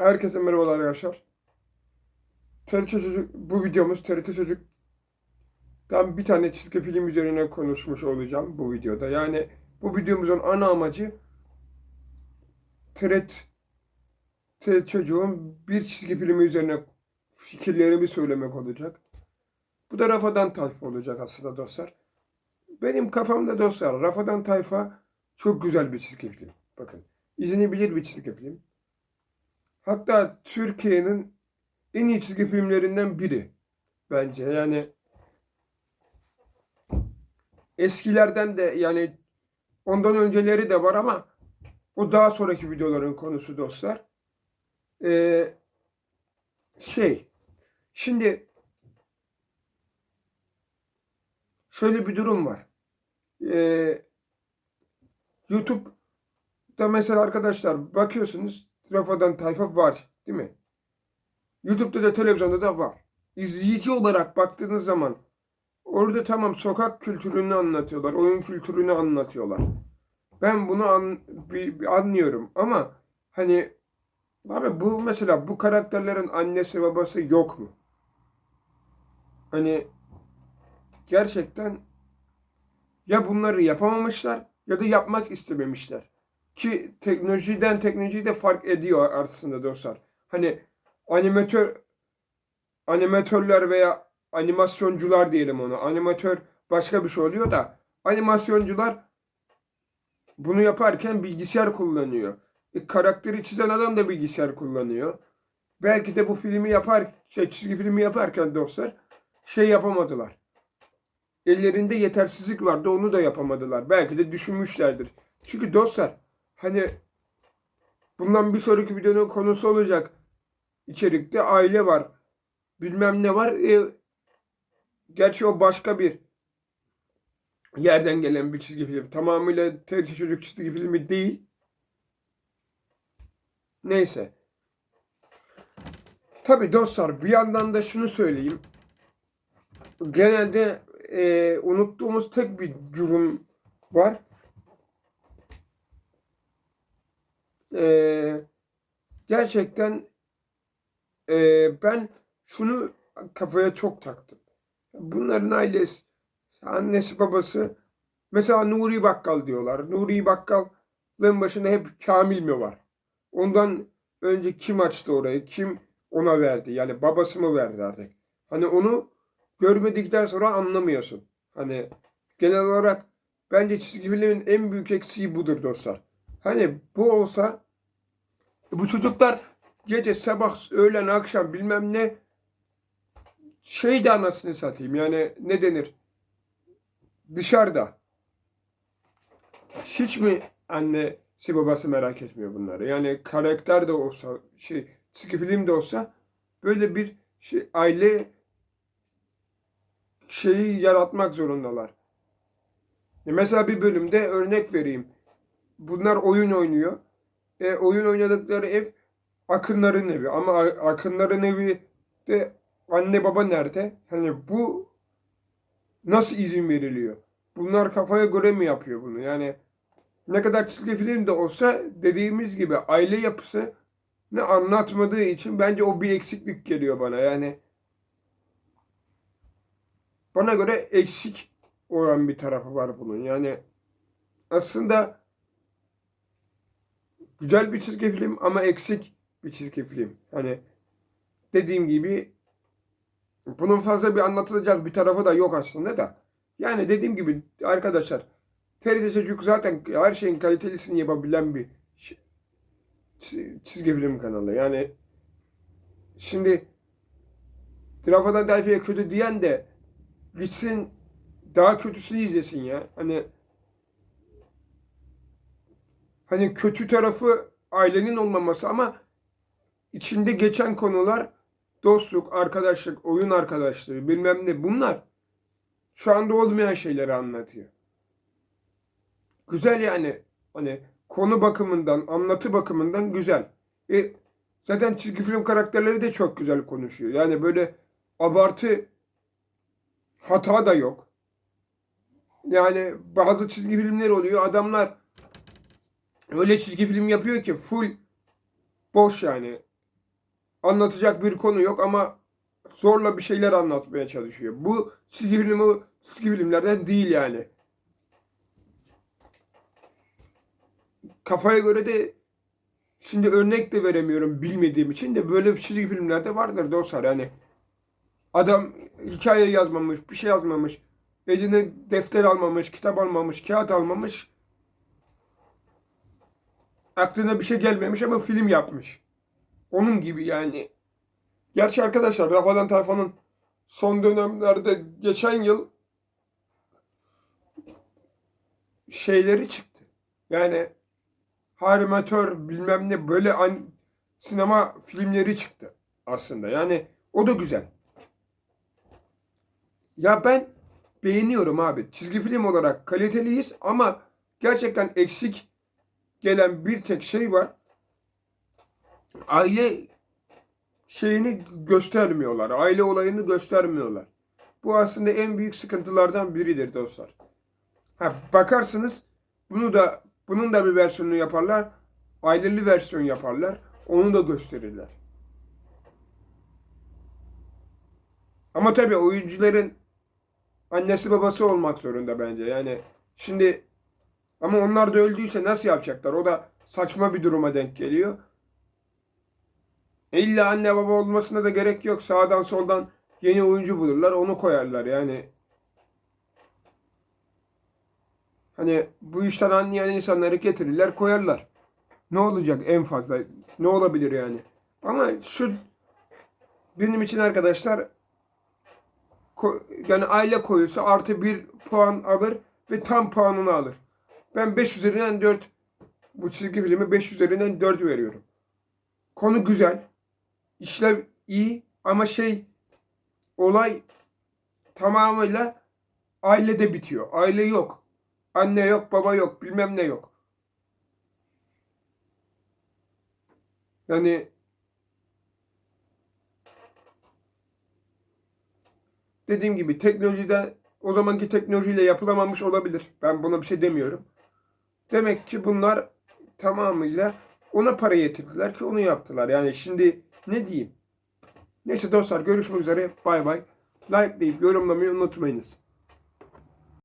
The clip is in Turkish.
Herkese merhabalar arkadaşlar. TRT Çocuk, bu videomuz TRT Çocuk'tan bir tane çizgi film üzerine konuşmuş olacağım bu videoda. Yani bu videomuzun ana amacı TRT, TRT Çocuk'un bir çizgi filmi üzerine fikirlerimi söylemek olacak. Bu da Rafadan Tayfa olacak aslında dostlar. Benim kafamda dostlar Rafadan Tayfa çok güzel bir çizgi film. Bakın izlenebilir bir çizgi film. Hatta Türkiye'nin en iyi çizgi filmlerinden biri bence. Yani eskilerden de yani ondan önceleri de var ama o daha sonraki videoların konusu dostlar. Ee, şey şimdi şöyle bir durum var. Ee, YouTube'da mesela arkadaşlar bakıyorsunuz Rafadan Tayfa var değil mi? YouTube'da da televizyonda da var. İzleyici olarak baktığınız zaman orada tamam sokak kültürünü anlatıyorlar, oyun kültürünü anlatıyorlar. Ben bunu an, bir, bir anlıyorum ama hani abi bu mesela bu karakterlerin annesi babası yok mu? Hani gerçekten ya bunları yapamamışlar ya da yapmak istememişler. Ki teknolojiden teknolojiyi de fark ediyor aslında dostlar. Hani animatör animatörler veya animasyoncular diyelim onu. Animatör başka bir şey oluyor da animasyoncular bunu yaparken bilgisayar kullanıyor. E, karakteri çizen adam da bilgisayar kullanıyor. Belki de bu filmi yapar, şey, çizgi filmi yaparken dostlar şey yapamadılar. Ellerinde yetersizlik vardı onu da yapamadılar. Belki de düşünmüşlerdir. Çünkü dostlar hani bundan bir sonraki videonun konusu olacak içerikte aile var. Bilmem ne var. E, gerçi o başka bir yerden gelen bir çizgi film. Tamamıyla TRT çocuk çizgi filmi değil. Neyse. Tabi dostlar bir yandan da şunu söyleyeyim. Genelde e, unuttuğumuz tek bir durum var. E, gerçekten e, ben şunu kafaya çok taktım. Bunların ailesi, annesi babası mesela Nuri Bakkal diyorlar. Nuri Bakkal'ın başında hep Kamil mi var? Ondan önce kim açtı orayı? Kim ona verdi? Yani babası mı verdi artık? Hani onu görmedikten sonra anlamıyorsun. Hani genel olarak bence çizgi filmin en büyük eksiği budur dostlar. Hani bu olsa bu çocuklar gece sabah öğlen akşam bilmem ne şey de anasını satayım yani ne denir dışarıda hiç mi annesi babası merak etmiyor bunları yani karakter de olsa şey çizgi film de olsa böyle bir şey aile şeyi yaratmak zorundalar. Mesela bir bölümde örnek vereyim. Bunlar oyun oynuyor. E, oyun oynadıkları ev Akınların evi. Ama Akınların evi de anne baba nerede? Hani bu nasıl izin veriliyor? Bunlar kafaya göre mi yapıyor bunu? Yani ne kadar çizgi film de olsa dediğimiz gibi aile yapısı ne anlatmadığı için bence o bir eksiklik geliyor bana. Yani bana göre eksik olan bir tarafı var bunun. Yani aslında güzel bir çizgi film ama eksik bir çizgi film. Hani dediğim gibi bunun fazla bir anlatılacak bir tarafı da yok aslında da. Yani dediğim gibi arkadaşlar TRT Çocuk zaten her şeyin kalitelisini yapabilen bir çizgi film kanalı. Yani şimdi Rafadan Tayfa'ya kötü diyen de gitsin daha kötüsünü izlesin ya. Hani hani kötü tarafı ailenin olmaması ama içinde geçen konular dostluk, arkadaşlık, oyun arkadaşlığı bilmem ne bunlar şu anda olmayan şeyleri anlatıyor. Güzel yani hani konu bakımından, anlatı bakımından güzel. E, zaten çizgi film karakterleri de çok güzel konuşuyor. Yani böyle abartı hata da yok. Yani bazı çizgi filmler oluyor. Adamlar öyle çizgi film yapıyor ki full boş yani. anlatacak bir konu yok ama zorla bir şeyler anlatmaya çalışıyor. Bu çizgi filmi çizgi filmlerden değil yani. Kafaya göre de şimdi örnek de veremiyorum bilmediğim için de böyle bir çizgi filmlerde vardır dostlar yani. Adam hikaye yazmamış, bir şey yazmamış. Eline defter almamış, kitap almamış, kağıt almamış. Aklına bir şey gelmemiş ama film yapmış. Onun gibi yani. Gerçi arkadaşlar Rafadan Tayfan'ın son dönemlerde geçen yıl şeyleri çıktı. Yani Harmatör bilmem ne böyle an, sinema filmleri çıktı aslında. Yani o da güzel. Ya ben beğeniyorum abi. Çizgi film olarak kaliteliyiz ama gerçekten eksik gelen bir tek şey var. Aile şeyini göstermiyorlar. Aile olayını göstermiyorlar. Bu aslında en büyük sıkıntılardan biridir dostlar. Ha bakarsınız bunu da bunun da bir versiyonunu yaparlar. Aileli versiyon yaparlar. Onu da gösterirler. Ama tabii oyuncuların annesi babası olmak zorunda bence. Yani şimdi ama onlar da öldüyse nasıl yapacaklar? O da saçma bir duruma denk geliyor. İlla anne baba olmasına da gerek yok. Sağdan soldan yeni oyuncu bulurlar. Onu koyarlar yani. Hani bu işten anlayan insanları getirirler koyarlar. Ne olacak en fazla? Ne olabilir yani? Ama şu benim için arkadaşlar yani aile koyusu artı bir puan alır ve tam puanını alır. Ben 5 üzerinden 4 bu çizgi filmi 5 üzerinden 4 veriyorum. Konu güzel. işlev iyi ama şey olay tamamıyla ailede bitiyor. Aile yok. Anne yok, baba yok, bilmem ne yok. Yani dediğim gibi teknolojide o zamanki teknolojiyle yapılamamış olabilir. Ben buna bir şey demiyorum. Demek ki bunlar tamamıyla ona para getirdiler ki onu yaptılar. Yani şimdi ne diyeyim? Neyse dostlar görüşmek üzere. Bay bay. Like deyip yorumlamayı unutmayınız.